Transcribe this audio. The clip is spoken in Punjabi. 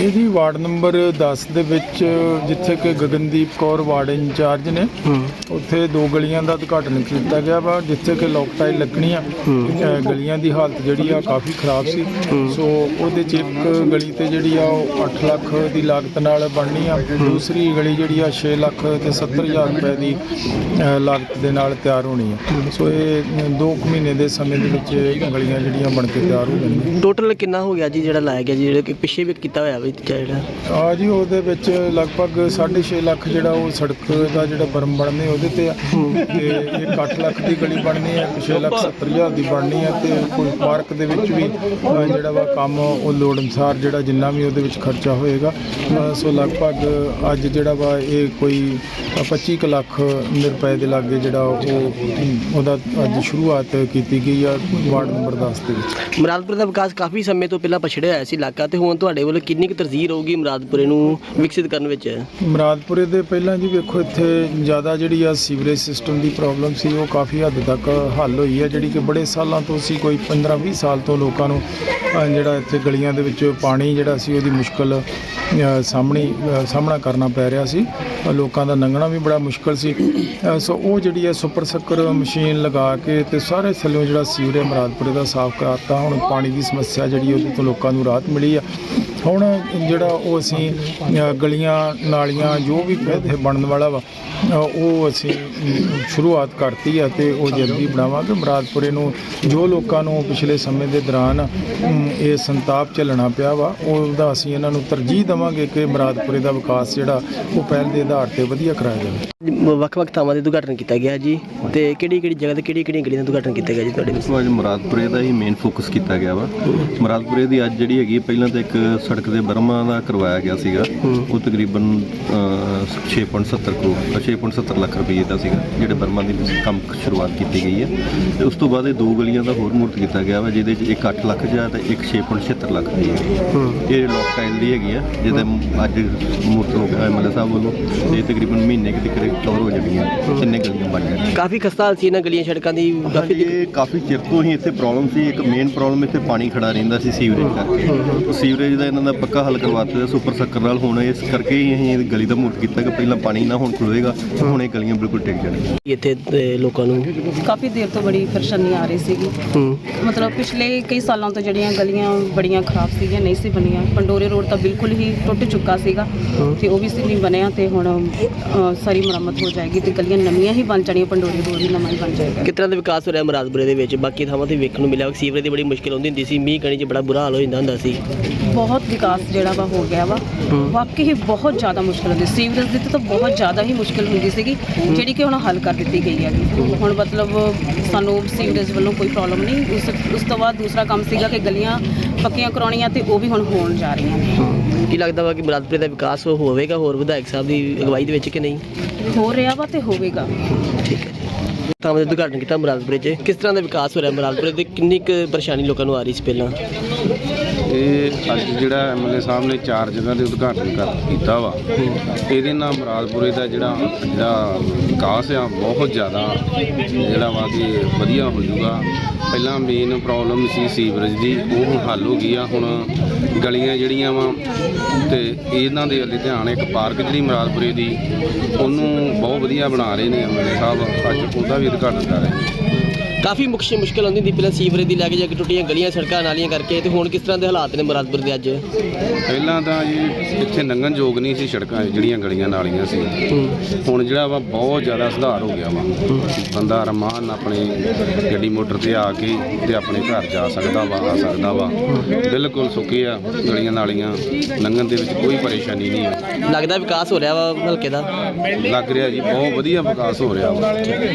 ਇਹ ਜੀ ਵਾਰਡ ਨੰਬਰ 10 ਦੇ ਵਿੱਚ ਜਿੱਥੇ ਕਿ ਗਗਨਦੀਪ ਕੌਰ ਵਾਰਡ ਇੰਚਾਰਜ ਨੇ। ਉੱਥੇ ਦੋ ਗਲੀਆਂ ਦਾ ਉਦਘਾਟਨ ਕੀਤਾ ਗਿਆ ਵਾ ਜਿੱਥੇ ਕਿ ਲੋਕਟਾਈ ਲੱਗਣੀਆਂ। ਅ, ਗਲੀਆਂ ਦੀ ਹਾਲਤ ਜਿਹੜੀ ਆ ਕਾਫੀ ਖਰਾਬ ਸੀ। ਸੋ ਉਹਦੇ ਚ ਇੱਕ ਗਲੀ ਤੇ ਜਿਹੜੀ ਆ ਉਹ 8 ਲੱਖ ਦੀ ਲਾਗਤ ਨਾਲ ਬਣਨੀ ਆ। ਦੂਸਰੀ ਗਲੀ ਜਿਹੜੀ ਆ 6 ਲੱਖ ਤੇ 70000 ਰੁਪਏ ਦੀ ਲਾਗਤ ਦੇ ਨਾਲ ਤਿਆਰ ਹੋਣੀ ਆ। ਸੋ ਇਹ 2 ਮਹੀਨੇ ਦੇ ਸਮੇਂ ਦੇ ਵਿੱਚ ਇਹ ਗਲੀਆਂ ਜਿਹੜੀਆਂ ਬਣ ਕੇ ਤਿਆਰ ਹੋ ਜਾਣਗੀਆਂ। ਟੋਟਲ ਕਿੰਨਾ ਹੋ ਗਿਆ ਜੀ ਜਿਹੜਾ ਲਾਇਆ ਗਿਆ ਜੀ? ਜਿਹੜਾ ਕਿ ਪਿੱਛੇ ਵੀ ਕੀਤਾ ਹੋਇਆ ਵੀ ਜਿਹੜਾ। ਆ ਜੀ ਉਹਦੇ ਵਿੱਚ ਲਗਭਗ 6.5 ਲੱਖ ਜਿਹੜਾ ਉਹ ਸੜਕ ਦਾ ਜਿਹੜਾ ਬਰਮ ਬਣਨੇ ਉਹਦੇ ਤੇ ਆ ਤੇ ਇਹ 8 ਲੱਖ ਦੀ ਗਲੀ ਬਣਨੀ ਹੈ 6 ਲੱਖ 70 ਹਜ਼ਾਰ ਦੀ ਬਣਨੀ ਹੈ ਤੇ ਕੋਈ ਪਾਰਕ ਦੇ ਵਿੱਚ ਵੀ ਅ, ਜਿਹੜਾ ਵਾ ਕੰਮ ਉਹ ਲੋੜ ਅਨੁਸਾਰ ਜਿਹੜਾ ਜਿੰਨਾ ਵੀ ਉਹਦੇ ਵਿੱਚ ਖਰਚਾ ਹੋਏਗਾ ਅ, ਸੋ ਲਗਭਗ ਅੱਜ ਜਿਹੜਾ ਵਾ ਇਹ ਕੋਈ 25 ਕੁ ਲੱਖ ਰੁਪਏ ਦੇ ਲਾਗੇ ਜਿਹੜਾ ਉਹ ਉਹਦਾ ਅੱਜ ਸ਼ੁਰੂਆਤ ਕੀਤੀ ਗਈ ਆ ਵਾਰਡ ਨੰਬਰ 10 ਦੇ ਵਿੱਚ। ਮੁਰਾਦਪੁਰ ਦਾ ਵਿਕਾਸ ਕਾਫੀ ਸਮੇਂ ਤੋਂ ਪਹਿਲਾਂ ਪਛੜਿਆ ਹੋਇਆ ਸੀ ਇਲਾਕਾ ਤੇ ਹੁਣ ਤੁਹਾਡੇ ਵੱਲੋਂ ਕਿੰਨੀ ਕੁ ਤਰਜੀਹ ਰਹੂਗੀ ਮੁਰਾਦਪੁਰੇ ਨੂੰ ਵਿਕਸਿਤ ਕਰਨ ਵਿੱਚ? ਮੁਰਾਦਪੁਰੇ ਦੇ ਪਹਿਲਾਂ ਜੀ ਵੇਖੋ ਇੱਥੇ ਜ਼ਿਆਦਾ ਜਿਹੜੀ ਆ ਸੀਵਰੇਜ ਸਿਸਟਮ ਦੀ ਪ੍ਰੋਬਲਮ ਸੀ, ਉਹ ਕਾਫੀ ਹੱਦ ਤੱਕ ਹੱਲ ਹੋਈ ਹੈ ਜਿਹੜੀ ਕਿ ਬੜੇ ਸਾਲਾਂ ਤੋਂ ਸੀ, ਕੋਈ 15-20 ਸਾਲ ਤੋਂ ਲੋਕਾਂ ਨੂੰ ਜਿਹੜਾ ਇੱਥੇ ਗਲੀਆਂ ਦੇ ਵਿੱਚ ਪਾਣੀ ਜਿਹੜਾ ਸੀ, ਉਹਦੀ ਮੁਸ਼ਕਲ ਸਾਹਮਣੇ ਸਾਹਮਣਾ ਕਰਨਾ ਪੈ ਰਿਹਾ ਸੀ। ਲੋਕਾਂ ਦਾ ਲੰਘਣਾ ਵੀ ਬੜਾ ਮੁਸ਼ਕਲ ਸੀ। ਸੋ ਉਹ ਜਿਹੜੀ ਹੈ ਸੁਪਰ ਸੱਕਰ ਮਸ਼ੀਨ ਲਗਾ ਕੇ ਤੇ ਸਾਰੇ ਥੱਲਿਓਂ ਜਿਹੜਾ ਸੀਵਰੇ ਮੁਰਾਦਪੁਰੇ ਦਾ ਸਾਫ਼ ਕਰਾਤਾ, ਹੁਣ ਪਾਣੀ ਦੀ ਸਮੱਸਿਆ ਜਿਹੜੀ ਉਹਦੇ ਤੋਂ ਲੋਕਾਂ ਨੂੰ ਰਾਹਤ ਮਿਲੀ ਆ। ਹੁਣ ਜਿਹੜਾ ਉਹ ਅਸੀਂ ਗਲੀਆਂ, ਨਾਲੀਆਂ, ਜੋ ਵੀ ਬਣਨ ਵਾਲਾ ਵਾ ਉਹ ਅਸੀਂ ਸ਼ੁਰੂਆਤ ਕਰਤੀ ਆ ਤੇ ਉਹ ਜਲਦੀ ਬਣਾਵਾਂਗੇ। ਮੁਰਾਦਪੁਰੇ ਨੂੰ ਜੋ ਲੋਕਾਂ ਨੂੰ ਪਿਛਲੇ ਸਮੇਂ ਦੇ ਦੌਰਾਨ ਇਹ ਸੰਤਾਪ ਝੱਲਣਾ ਪਿਆ ਵਾ, ਉਹਦਾ ਅਸੀਂ ਇਹਨਾਂ ਨੂੰ ਤਰਜੀਹ ਦੇਵਾਂਗੇ ਕਿ ਮੁਰਾਦਪੁਰੇ ਦਾ ਵਿਕਾਸ ਜਿਹੜਾ ਉਹ ਪਹਿਲ ਦੇ ਆਧਾਰ ਤੇ ਵਧੀਆ ਕਰਾਇਆ ਜਾਵੇ। ਵੱਖ-ਵੱਖ ਥਾਵਾਂ ਦੇ ਉਦਘਾਟਨ ਕੀਤਾ ਗਿਆ ਜੀ ਤੇ ਕਿਹੜੀ-ਕਿਹੜੀ ਜਗ੍ਹਾ ਤੇ ਕਿਹੜੀ-ਕਿਹੜੀਆਂ ਗਲੀਆਂ ਦਾ ਉਦਘਾਟਨ ਕੀਤਾ ਗਿਆ ਜੀ ਤੁਹਾਡੇ ਵਿੱਚ? ਵਾਰ ਮੁਰਾਦਪੁਰੇ ਦਾ ਹੀ ਮੇਨ ਫੋਕਸ ਕੀਤਾ ਗਿਆ ਵਾ। ਮੁਰਾਦਪੁਰੇ ਦੀ ਅੱਜ ਜਿਹੜੀ ਹੈਗੀ ਪਹਿਲਾਂ ਤਾਂ ਇੱਕ ਸੜਕ ਦੇ ਬਰਮਾ ਦਾ ਕਰਵਾਇਆ ਗਿਆ ਸੀਗਾ। ਉਹ ਤਕਰੀਬਨ 6.70 ਕਰੋੜ 6.70 ਲੱਖ ਰੁਪਏ ਦਾ ਸੀਗਾ ਜਿਹੜੇ ਬਰਮਾ ਦੀ ਕੰਮ ਸ਼ੁਰੂਆਤ ਕੀਤੀ ਗਈ ਹੈ। ਤੇ ਉਸ ਤੋਂ ਬਾਅਦ ਇਹ ਦੋ ਗਲੀਆਂ ਦਾ ਹੋਰ ਮੂਰਤ ਕੀਤਾ ਗਿਆ ਵਾ ਜਿਹਦੇ ਚ ਇੱਕ 8 ਲੱਖ ਜਾਂ ਤੇ ਇੱਕ 6.76 ਲੱਖ ਦੀ ਹੈ। ਇਹ ਲੋਕ ਟਾਈਲ ਦੀ ਹੈਗੀ ਆ ਜਿਹਦੇ ਅੱਜ ਮੂਰਤ ਹੋ ਗਿਆ ਐਮਐਲਏ ਸਾਹਿਬ ਵੱਲੋਂ ਇਹ ਤਕਰੀਬਨ ਮਹੀਨੇ ਕੁ ਤੱਕ ਕਵਰ ਹੋ ਜਾਣਗੀਆਂ ਤਿੰਨੇ ਗਲੀਆਂ ਬਣ ਜਾਣਗੀਆਂ। ਕਾਫੀ ਖਸਤਾ ਹਾਲ ਸੀ ਇਹਨਾਂ ਗਲੀਆਂ ਸੜਕਾਂ ਦੀ ਕਾਫੀ ਇਹ ਕਾਫੀ ਚਿਰ ਤੋਂ ਹੀ ਇੱਥੇ ਪ੍ਰੋਬਲਮ ਸੀ ਇੱਕ ਮੇਨ ਪ੍ਰੋਬਲਮ ਇੱਥੇ ਪਾਣੀ ਖੜਾ ਰਹਿੰਦਾ ਸੀ ਸੀਵਰੇਜ ਕਰਕੇ। ਸੀਵਰੇਜ ਦਾ ਇਹਨਾਂ ਦਾ ਪੱਕਾ ਹੱਲ ਕਰਵਾਤੇ ਸੁਪਰ ਸੱਕਰ ਨਾਲ ਹੁਣ ਇਸ ਕਰਕੇ ਹੀ ਅਸੀਂ ਇਹ ਗਲੀ ਦਾ ਮੂਰਤ ਕੀਤਾ ਕਿ ਪਹਿਲਾਂ ਪਾਣੀ ਨਾ ਹੁਣ ਖਲੋਏਗਾ ਹੁਣ ਇਹ ਗਲੀਆਂ ਬਿਲਕੁਲ ਟਿਕ ਜਾਣਗੀਆਂ। ਇੱਥੇ ਦੇ ਲੋਕਾਂ ਨੂੰ? ਕਾਫੀ ਦੇਰ ਤੋਂ ਬੜੀ ਪਰੇਸ਼ਾਨੀ ਆ ਰਹੀ ਸੀਗੀ। ਮਤਲਬ ਪਿਛਲੇ ਕਈ ਸਾਲਾਂ ਤੋਂ ਜਿਹੜੀਆਂ ਗਲੀਆਂ ਬੜੀਆਂ ਖਰਾਬ ਸੀਗੀਆਂ ਨਹੀਂ ਸੀ ਬਣੀਆਂ। ਪੰਡੋਰੇ ਰੋਡ ਤਾਂ ਬਿਲਕੁਲ ਹੀ ਟੁੱਟ ਚੁੱਕਾ ਸੀਗਾ। ਤੇ ਉਹ ਵੀ ਸੀ ਨਹੀਂ ਬਣਿਆ ਤੇ ਹੁਣ ਅ, ਸਾਰੀ ਮੁਰੰਮਤ ਹੋ ਜਾਏਗੀ ਤੇ ਗਲੀਆਂ ਨਵੀਆਂ ਹੀ ਬਣ ਜਾਣੀਆਂ ਪੰਡੋਰੇ ਰੋਡ ਵੀ ਨਵਾਂ ਹੀ ਬਣ ਜਾਏਗਾ। ਕਿਸ ਤਰ੍ਹਾਂ ਦਾ ਵਿਕਾਸ ਹੋ ਰਿਹਾ ਮੁਰਾਦਪੁਰੇ ਦੇ ਵਿੱਚ? ਬਾਕੀ ਥਾਵਾਂ ਤੇ ਵੇਖਣ ਨੂੰ ਮਿਲਿਆ ਸੀਵਰੇਜ ਦੀ ਬੜੀ ਮੁਸ਼ਕਿਲ ਹੁੰਦੀ ਹੁੰਦੀ ਸੀ ਮੀਂਹ ਕਣੀ 'ਚ ਬੜਾ ਬੁਰਾ ਹਾਲ ਹੋ ਜਾਂਦਾ ਹੁੰਦਾ ਸੀ। ਬਹੁਤ ਵਿਕਾਸ ਜਿਹੜਾ ਵਾ ਹੋ ਗਿਆ ਵਾ। ਵਾਕਈ ਹੀ ਬਹੁਤ ਜ਼ਿਆਦਾ ਮੁਸ਼ਕਲ ਹੁੰਦੀ ਸੀਵਰੇਜ ਦੀ ਤਾਂ ਬਹੁਤ ਜ਼ਿਆਦਾ ਹੀ ਮੁਸ਼ਕਲ ਹੁੰਦੀ ਸੀਗੀ ਜਿਹੜੀ ਕਿ ਹੁਣ ਹੱਲ ਕਰ ਦਿੱਤੀ ਗਈ ਹੈ ਹੁਣ ਮਤਲਬ ਸਾਨੂੰ ਸੀਵਰੇਜ ਵੱਲੋਂ ਕੋਈ ਪ੍ਰੋਬਲਮ ਨਹੀਂ। ਉਸ ਉਸ ਤੋਂ ਬਾਅਦ ਦੂਸਰਾ ਕੰਮ ਸੀਗਾ ਕਿ ਗਲੀਆਂ ਪੱਕੀਆਂ ਕਰਾਉਣੀਆਂ ਤੇ ਉਹ ਵੀ ਹੁਣ ਹੋਣ ਜਾ ਰਹੀਆਂ ਨੇ। ਕੀ ਲੱਗਦਾ ਵਾ ਕਿ ਮੁਰਾਦਪੁਰੇ ਦਾ ਵਿਕਾਸ ਹੋਵੇਗਾ? ਹੋਰ ਵਿਧਾਇਕ ਸਾਹਿਬ ਦੀ ਅਗਵਾਈ ਦੇ ਵਿੱਚ ਕਿ ਨਹੀਂ? ਹੋ ਰਿਹਾ ਵਾ ਤੇ ਹੋਵੇਗਾ। ਠੀਕ ਹੈ ਥਾਵਾਂ ਦੇ ਉਦਘਾਟਨ ਕੀਤਾ ਮੁਰਾਦਪੁਰੇ 'ਚ। ਕਿਸ ਤਰ੍ਹਾਂ ਦਾ ਵਿਕਾਸ ਹੋ ਰਿਹਾ ਮੁਰਾਦਪੁਰੇ ਤੇ? ਕਿੰਨੀ ਕੁ ਪਰੇਸ਼ਾਨੀ ਲੋਕਾਂ ਨੂੰ ਆ ਰਹੀ ਸੀ ਪਹਿਲਾਂ? ਇਹ ਅੱਜ ਜਿਹੜਾ ਐਮਐਲਏ ਸਾਹਿਬ ਨੇ ਚਾਰ ਜਗ੍ਹਾ ਦੇ ਉਦਘਾਟਨ ਕਰ ਕੀਤਾ ਵਾ, ਇਹਦੇ ਨਾਲ ਮਰਾਦਪੁਰੇ ਦਾ ਜਿਹੜਾ ਜਿਹੜਾ ਵਿਕਾਸ ਆ, ਬਹੁਤ ਜ਼ਿਆਦਾ ਜਿਹੜਾ ਵਾ ਕਿ ਵਧੀਆ ਹੋ ਜਾਊਗਾ। ਪਹਿਲਾਂ ਮੇਨ ਪ੍ਰੋਬਲਮ ਸੀ ਸੀਵਰੇਜ ਦੀ, ਉਹ ਹੁਣ ਹੱਲ ਹੋ ਗਈ ਆ, ਹੁਣ ਗਲੀਆਂ ਜਿਹੜੀਆਂ ਵਾ ਤੇ ਇਹਨਾਂ ਦੇ ਵੱਲ ਧਿਆਨ ਇੱਕ ਪਾਰਕ ਜਿਹੜੀ ਮਰਾਦਪੁਰੇ ਦੀ, ਉਹਨੂੰ ਬਹੁਤ ਵਧੀਆ ਬਣਾ ਰਹੇ ਨੇ ਐਮਐਲਏ ਸਾਹਿਬ, ਅੱਜ ਉਹਦਾ ਵੀ ਉਦਘਾਟਨ ਕਰ ਰਹੇ ਨੇ। ਕਾਫੀ ਮੁਸ਼ਕਿਲ ਮੁਸ਼ਕਿਲ ਆਉਂਦੀ ਹੁੰਦੀ ਪਹਿਲਾਂ ਸੀਵਰੇਜ ਦੀ ਲੈ ਕੇ ਜਾ ਕੇ ਟੁੱਟੀਆਂ ਗਲੀਆਂ ਸੜਕਾਂ ਨਾਲੀਆਂ ਕਰਕੇ ਤੇ ਹੁਣ ਕਿਸ ਤਰ੍ਹਾਂ ਦੇ ਹਾਲਾਤ ਨੇ ਮੁਰਾਦਪੁਰ ਦੇ ਅੱਜ? ਪਹਿਲਾਂ ਤਾਂ ਜੀ ਇੱਥੇ ਲੰਘਣ ਯੋਗ ਨਹੀਂ ਸੀ ਸੜਕਾਂ ਜਿਹੜੀਆਂ ਗਲੀਆਂ ਨਾਲੀਆਂ ਸੀ। ਹੁਣ ਜਿਹੜਾ ਵਾ ਬਹੁਤ ਜ਼ਿਆਦਾ ਸੁਧਾਰ ਹੋ ਗਿਆ ਵਾ। ਬੰਦਾ ਰਮਾਨ ਆਪਣੇ ਗੱਡੀ ਮੋਟਰ ਤੇ ਆ ਕੇ ਤੇ ਆਪਣੇ ਘਰ ਜਾ ਸਕਦਾ ਵਾ ਆ ਸਕਦਾ ਵਾ। ਬਿਲਕੁਲ ਸੁੱਕੇ ਆ ਗਲੀਆਂ ਨਾਲੀਆਂ। ਲੰਘਣ ਦੇ ਵਿੱਚ ਕੋਈ ਪਰੇਸ਼ਾਨੀ ਨਹੀਂ ਆ। ਲੱਗਦਾ ਵਿਕਾਸ ਹੋ ਰਿਹਾ ਵਾ ਹਲਕੇ ਦਾ? ਲੱਗ ਰਿਹਾ ਜੀ ਬਹੁਤ ਵਧੀਆ ਵਿਕਾਸ ਹੋ ਰਿਹਾ ਵਾ।